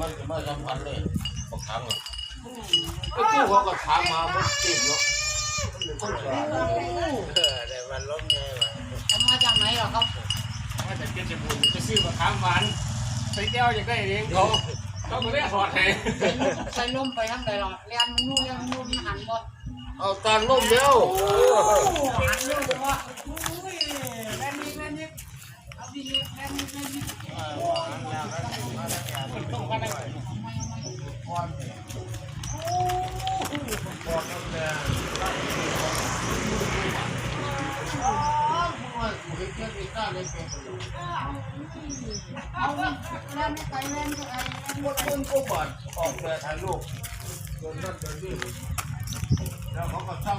มันมันสำคัญเลยบางครั้งอะไอ้กู้เขาก็ถามมามันติดเนาะมันเป็นคนฉลาดเออได้วันล้มไงวะเอามาจากไหนเหรอครับว่าแต่เพชรบูรณ์จะซื้อมะขามหวานใส่แก้วอยากได้เองเขาเขาไม่ได้ถอดให้ใส่ลมใส่ลมไปทั้งไหนหรอเรียนมึงนู่นเรียนมึงนู่นมีหันบ่เอาตารล่มแล้วหันเลยว่าอุ้ยแม่นี่แม่นี่เอาดีแม่นี่แม่นี่คนต้องมาได้ ก่อน เนี่ยก่อนนั่นแหละอ๋อมึงว่ากูเห็นแค่นี้กล้าเลยเป็นประโยชน์เอาเล่นเล่นไปเล่นไปหมดคนก็บาดออกแต่ถ่ายรูปจนนั่นจนนี่แล้วเขาก็ช่าง